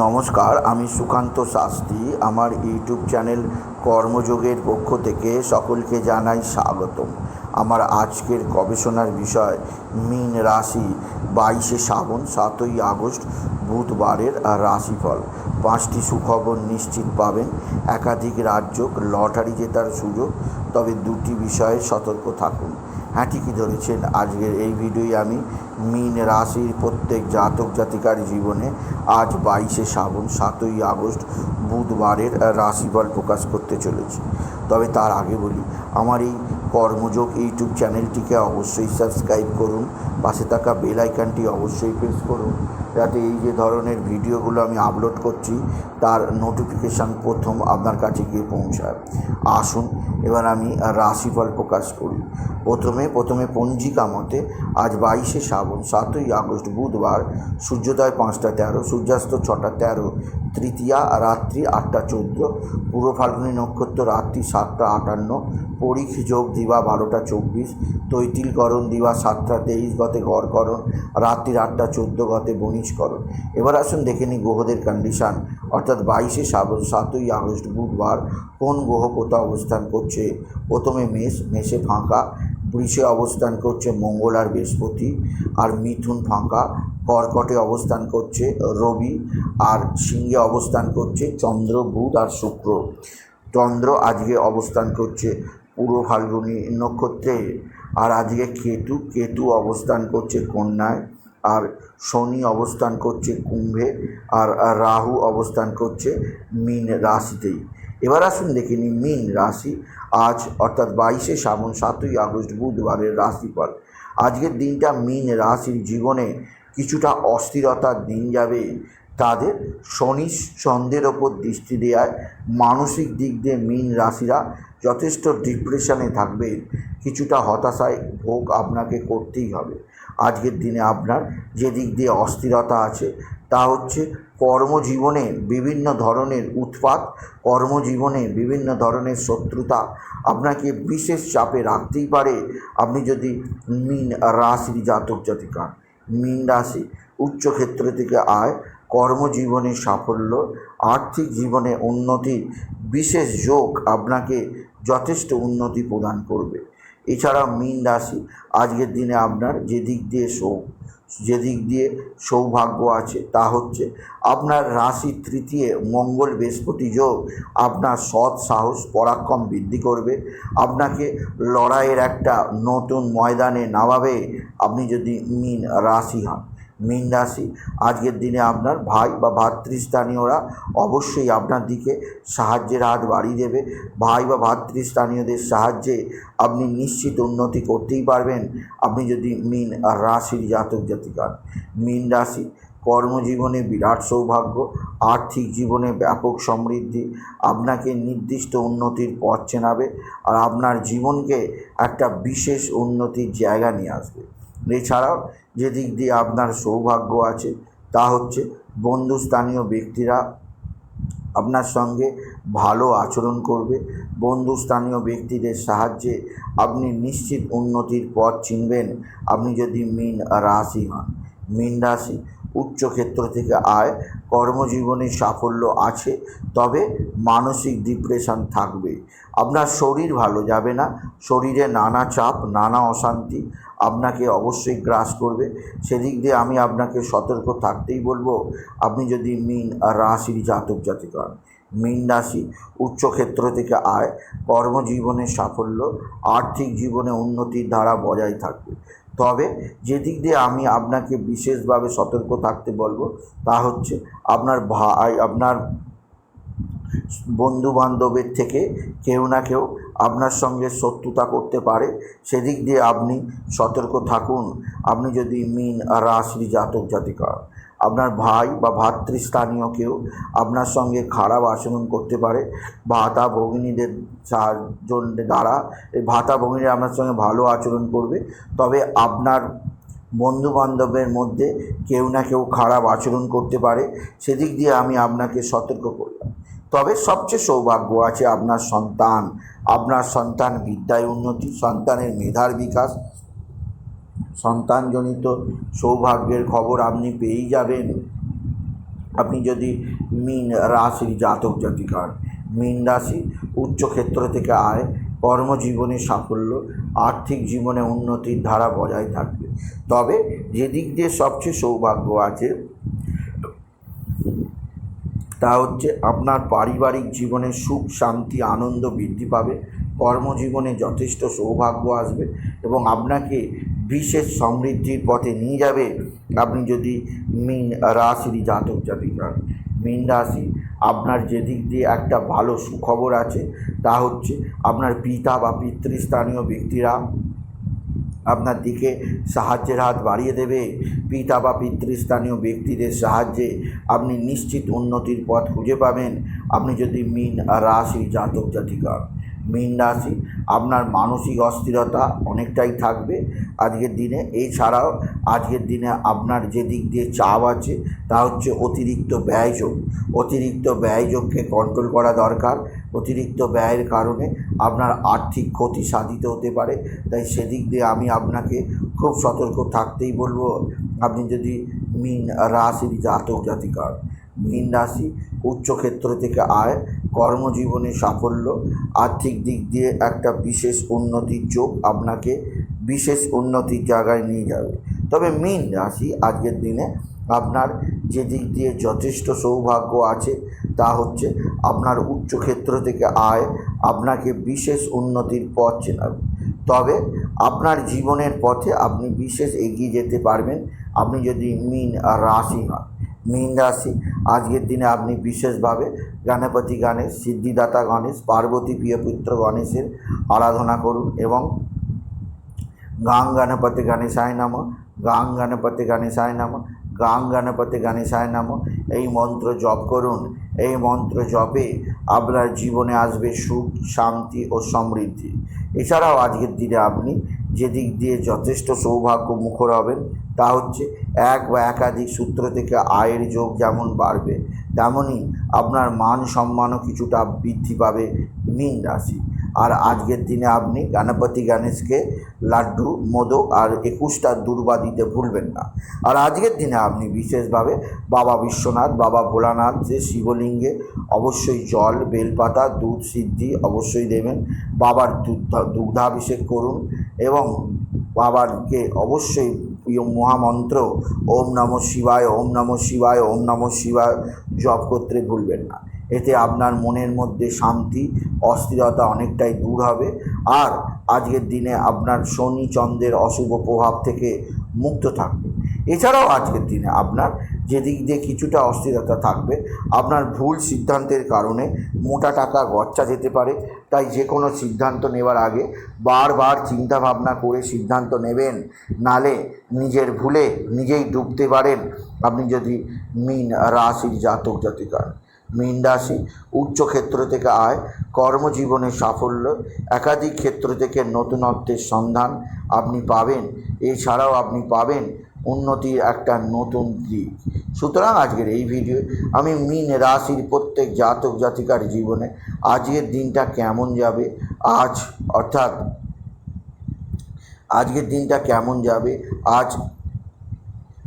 নমস্কার, আমি সুকান্ত শাস্ত্রী। আমার ইউটিউব চ্যানেল কর্মযোগের পক্ষ থেকে সকলকে জানাই স্বাগতম। আমার আজকের গবেষণার বিষয়, মীন রাশি, বাইশে শ্রাবণ, সাতই আগস্ট, বুধবারের রাশিফল। পাঁচটি সুখবর নিশ্চিত পাবেন। একাধিক রাজ্য লটারি জেতার সুযোগ, তবে দুটি বিষয়ে সতর্ক থাকুন। হ্যাঁ ঠিকই ধরেছেন? আজকের এই ভিডিওই আমি মিন রাশির প্রত্যেক জাতক জাতিকার জীবনে আজ বাইশে শ্রাবণ, সাতই আগস্ট, বুধবারের রাশিফল প্রকাশ করতে চলেছি। তবে তার আগে বলি, আমার এই কর্মযোগ ইউটিউব চ্যানেলটিকে অবশ্যই সাবস্ক্রাইব করুন, পাশে থাকা বেল আইকনটি অবশ্যই প্রেস করুন। যাতে এই যে ধরনের ভিডিওগুলো আমি আপলোড করছি, তার নোটিফিকেশান প্রথম আপনার কাছে গিয়ে পৌঁছায়। আসুন, এবার আমি রাশিফল প্রকাশ করি। প্রথমে প্রথমে পঞ্জিকা মতে আজ বাইশে শ্রাবণ, সাতই আগস্ট, বুধবার, সূর্যোদয় পাঁচটা তেরো, সূর্যাস্ত ছটা তেরো, তৃতীয়া রাত্রি আটটা চোদ্দ, পূর্ব ফাল্গুনী নক্ষত্র রাত্রি সাতটা আটান্ন পরীখ যোগ দিবা বারোটা চব্বিশ তৈতিলকরণ দিবা সাতটা তেইশ গতে গড়করণ, রাত্রির আটটা চোদ্দ গতে বণিজকরণ এবার আসুন দেখে নিই গ্রহদের কন্ডিশান অর্থাৎ বাইশে সাতই আগস্ট বুধবার কোন গ্রহ কোথাও অবস্থান করছে? প্রথমে মেষ, মেষে ফাঁকা, বৃষে অবস্থান করছে মঙ্গল আর বৃহস্পতি, আর মিথুন ফাঁকা, কর্কটে অবস্থান করছে রবি, আর সিংহে অবস্থান করছে চন্দ্র, বুধ আর শুক্র। চন্দ্র আজকে অবস্থান করছে পূর্ব ফাল্গুনী নক্ষত্রে, আর আজকে কেতু কেতু অবস্থান করছে কন্যায় আর শনি অবস্থান করছে কুম্ভে আর রাহু অবস্থান করছে মীন রাশিতেই। এবার আসুন দেখে নিই মীন রাশি। আজ অর্থাৎ বাইশে শ্রাবণ, সাতই আগস্ট, বুধবারের রাশিফল। আজকের দিনটা মীন রাশির জীবনে কিছুটা অস্থিরতার দিন যাবে। তাদের শনি ছন্দের ওপর দৃষ্টি দেওয়ায় মানসিক দিক দিয়ে মীন রাশিরা যথেষ্ট ডিপ্রেশনে থাকবে। কিছুটা হতাশায় ভোগ আপনাকে করতেই হবে। আজকের দিনে আপনার যে দিক দিয়ে অস্থিরতা আছে, তা হচ্ছে কর্মজীবনে বিভিন্ন ধরনের উৎপাত, কর্মজীবনে বিভিন্ন ধরনের শত্রুতা আপনাকে বিশেষ চাপে রাখতেই পারে। আপনি যদি মীন রাশির জাতক জাতিকা মীন রাশি উচ্চক্ষেত্র থেকে আয়, কর্মজীবনে সাফল্য, আর্থিক জীবনে উন্নতির বিশেষ যোগ আপনাকে যথেষ্ট উন্নতি প্রদান করবে। এছাড়া মীন রাশি, আজকের দিনে আপনার যে দিক দিয়ে সৌ যে দিক দিয়ে সৌভাগ্য আছে তা হচ্ছে আপনার রাশি তৃতীয় মঙ্গল বৃহস্পতি যোগ আপনার সৎ সাহস, পরাক্রম বৃদ্ধি করবে। আপনাকে লড়াইয়ের একটা নতুন ময়দানে নামাবে। আপনি যদি মীন রাশি হন মীন রাশি আজকের দিনে আপনার ভাই বা ভাতৃস্থানীয়রা অবশ্যই আপনার দিকে সাহায্যের হাত বাড়িয়ে দেবে। ভাই বা ভাতৃস্থানীয়দের সাহায্যে আপনি নিশ্চিত উন্নতি করতেই পারবেন। আপনি যদি মীন রাশির জাতক জাতিকা মীন রাশি, কর্মজীবনে বিরাট সৌভাগ্য, আর্থিক জীবনে ব্যাপক সমৃদ্ধি, আপনাকে নির্দিষ্ট উন্নতির পথ চেনাবে আর আপনার জীবনকে একটা বিশেষ উন্নতির জায়গা নিয়ে আসবে। এছাড়াও যে দিক দিয়ে আপনার সৌভাগ্য আছে, তা হচ্ছে বন্ধুস্থানীয় ব্যক্তিরা আপনার সঙ্গে ভালো আচরণ করবে। বন্ধুস্থানীয় ব্যক্তিদের সাহায্যে আপনি নিশ্চিত উন্নতির পথ চিনবেন। আপনি যদি মীন রাশি হন, মীন রাশি উচ্চক্ষেত্র থেকে আয়, কর্মজীবনে সাফল্য আছে, তবে মানসিক ডিপ্রেশন থাকবে। আপনার শরীর ভালো যাবে না, শরীরে নানা চাপ, নানা অশান্তি আপনাকে অবশ্যই গ্রাস করবে। সেদিক দিয়ে আমি আপনাকে সতর্ক থাকতেই বলব, আপনি যদি মীন রাশির জাতক জাতিক হন মীন রাশি, উচ্চক্ষেত্র থেকে আয়, কর্মজীবনে সাফল্য, আর্থিক জীবনে উন্নতির ধারা বজায় থাকবে। তবে যেদিক দিয়ে আমি আপনাকে বিশেষভাবে সতর্ক থাকতে বলব, তা হচ্ছে আপনার ভাই, আপনার বন্ধু বান্ধবের থেকে কেউ না কেউ আপনার সঙ্গে শত্রুতা করতে পারে। সেদিক দিয়ে আপনি সতর্ক থাকুন। আপনি যদি মিন, রাশি জাতক, জাতিকা আপনার ভাই বা ভাতৃস্থানীয় কেউ আপনার সঙ্গে খারাপ আচরণ করতে পারে, ভাতা ভগিনীদের সাহায্য দ্বারা এই ভাতা ভগিনীরা আপনার সঙ্গে ভালো আচরণ করবে, তবে আপনার বন্ধু বান্ধবের মধ্যে কেউ না কেউ খারাপ আচরণ করতে পারে, সেদিক দিয়ে আমি আপনাকে সতর্ক করলাম। তবে সবচেয়ে সৌভাগ্য আছে আপনার সন্তান আপনার সন্তান বিদ্যায় উন্নতি, সন্তানের মেধার বিকাশ সন্তানজনিত সৌভাগ্যের খবর আপনি পেয়েই যাবেন। আপনি যদি মীন রাশির জাতক জাতিকার, মীন রাশি উচ্চক্ষেত্র থেকে আয়, কর্মজীবনে সাফল্য, আর্থিক জীবনে উন্নতির ধারা বজায় থাকবে। তবে যেদিক দিয়ে সবচেয়ে সৌভাগ্য আছে, তা হচ্ছে আপনার পারিবারিক জীবনে সুখ, শান্তি, আনন্দ বৃদ্ধি পাবে, কর্মজীবনে যথেষ্ট সৌভাগ্য আসবে এবং আপনাকে বিশেষ সমৃদ্ধির পথে নিয়ে যাবে, আপনি যদি মীন রাশির জাতক জাতিকা মীন রাশি, আপনার যেদিক দিয়ে একটা ভালো সুখবর আছে, তা হচ্ছে আপনার পিতা বা পিতৃস্থানীয় ব্যক্তিরা আপনার দিকে সাহায্যের হাত বাড়িয়ে দেবে। পিতা বা পিতৃস্থানীয় ব্যক্তিদের সাহায্যে আপনি নিশ্চিত উন্নতির পথ খুঁজে পাবেন। আপনি যদি মিন রাশি জাতক জাতিকা মিন রাশি। আপনার মানসিক অস্থিরতা অনেকটাই থাকবে আজকের দিনে। এছাড়াও আজকের দিনে আপনার যে দিক দিয়ে চাপ আছে, তা হচ্ছে অতিরিক্ত ব্যয়যোগ। অতিরিক্ত ব্যয়যোগকে কন্ট্রোল করা দরকার। অতিরিক্ত ব্যয়ের কারণে আপনার আর্থিক ক্ষতি সাধিত হতে পারে। তাই সেদিক দিয়ে আমি আপনাকে খুব সতর্ক থাকতেই বলব, আপনি যদি মিন রাশির জাতক জাতিকার মীন রাশি উচ্চক্ষেত্র থেকে আয়, কর্মজীবনে সাফল্য, আর্থিক দিক দিয়ে একটা বিশেষ উন্নতির যোগ আপনাকে বিশেষ উন্নতির জায়গায় নিয়ে যাবে। তবে মীন রাশি আজকের দিনে আপনার যে দিক দিয়ে যথেষ্ট সৌভাগ্য আছে তা হচ্ছে আপনার উচ্চক্ষেত্র থেকে আয় আপনাকে বিশেষ উন্নতির পথ চেনাবে। তবে আপনার জীবনের পথে আপনি বিশেষ এগিয়ে যেতে পারবেন। আপনি যদি মিন রাশি হন মীন রাশি আজকের দিনে আপনি বিশেষভাবে গণপতি গণেশ, সিদ্ধিদাতা গণেশ, পার্বতী প্রিয়পুত্র গণেশের আরাধনা করুন এবং গাং গণপতি গণেশায় নাম, গাং গণপতি গণেশায় নাম, গাং গণপতি গণেশায় নাম। এই মন্ত্র জপ করুন। এই মন্ত্র জপে আপনার জীবনে আসবে সুখ, শান্তি ও সমৃদ্ধি। এছাড়াও আজকের দিনে আপনি যে দিক দিয়ে যথেষ্ট সৌভাগ্য মুখর হবেন, তা হচ্ছে এক বা একাধিক সূত্র থেকে আয়ের যোগ যেমন বাড়বে তেমনই আপনার মান সম্মানও কিছুটা বৃদ্ধি পাবে মীন রাশি। আর আজকের দিনে আপনি গণপতি গণেশকে লাড্ডু মোদক আর একুশটা দুর্বা দিতে ভুলবেন না। আর আজকের দিনে আপনি বিশেষভাবে বাবা বিশ্বনাথ, বাবা ভোলানাথ, যে শিবলিঙ্গে অবশ্যই জল, বেলপাতা, দুধ সিদ্ধি অবশ্যই দেবেন। বাবার দুধ দুগ্ধাভিষেক করুন এবং বাবারকে অবশ্যই প্রিয় মহামন্ত্র ওম নমঃ শিবায়, ওম নমঃ শিবায়, ওম নমঃ শিবায় জপ করতে ভুলবেন না। এতে আপনার মনের মধ্যে শান্তি, অস্থিরতা অনেকটাই দূর হবে। আর আজকের দিনে আপনার শনি চন্দ্রের অশুভ প্রভাব থেকে মুক্ত থাকবে। এছাড়াও আজকের দিনে আপনার যেদিক দিয়ে কিছুটা অস্থিরতা থাকবে, আপনার ভুল সিদ্ধান্তের কারণে মোটা টাকা গচ্চা যেতে পারে। তাই যে কোনো সিদ্ধান্ত নেওয়ার আগে বারবার চিন্তা ভাবনা করে সিদ্ধান্ত নেবেন। নালে নিজের ভুলে নিজেই ডুবতে পারেন। আপনি যদি মিন রাশির জাতক জাতিকার। মীন রাশি উচ্চ ক্ষেত্র থেকে আয়, কর্মজীবনে সাফল্য, একাধিক ক্ষেত্র থেকে নতুনত্বের সন্ধান আপনি পাবেন। এছাড়াও আপনি পাবেন উন্নতির একটা নতুন দিক। সুতরাং আজকের এই ভিডিও আমি মিন রাশির প্রত্যেক জাতক জাতিকার জীবনে আজকের দিনটা কেমন যাবে, আজ অর্থাৎ আজকের দিনটা কেমন যাবে, আজ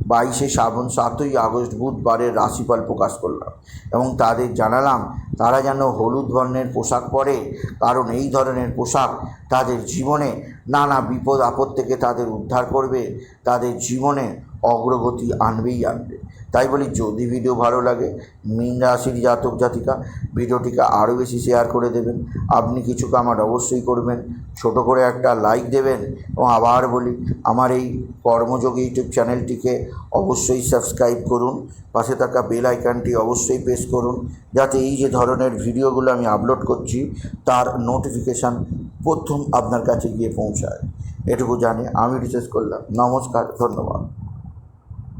বাইশে শ্রাবণ সাতই আগস্ট বুধবারের রাশিফল প্রকাশ করলাম এবং তাদের জানালাম, তারা যেন হলুদ বর্ণের পোশাক পরে, কারণ এই ধরনের পোশাক তাদের জীবনে নানা বিপদ আপদ থেকে তাদের উদ্ধার করবে, তাদের জীবনে অগ্রগতি আনবেই আনবে। তাই বলি যদি ভিডিও ভালো লাগে, মীন রাশির জাতক জাতিকা, ভিডিওটিকে আরও বেশি শেয়ার করে দেবেন। আপনি কিছু কামার অবশ্যই করবেন। ছোট করে একটা লাইক দেবেন। এবং আবার বলি, আমার এই কর্মযোগ ইউটিউব চ্যানেলটিকে অবশ্যই সাবস্ক্রাইব করুন। পাশে থাকা বেল আইকনটি অবশ্যই প্রেস করুন। যাতে এই যে ধরনের ভিডিওগুলো আমি আপলোড করছি, তার নোটিফিকেশান প্রথম আপনার কাছে গিয়ে পৌঁছায়। এটুকু জানি আমি রিসার্চ করলাম। নমস্কার, ধন্যবাদ।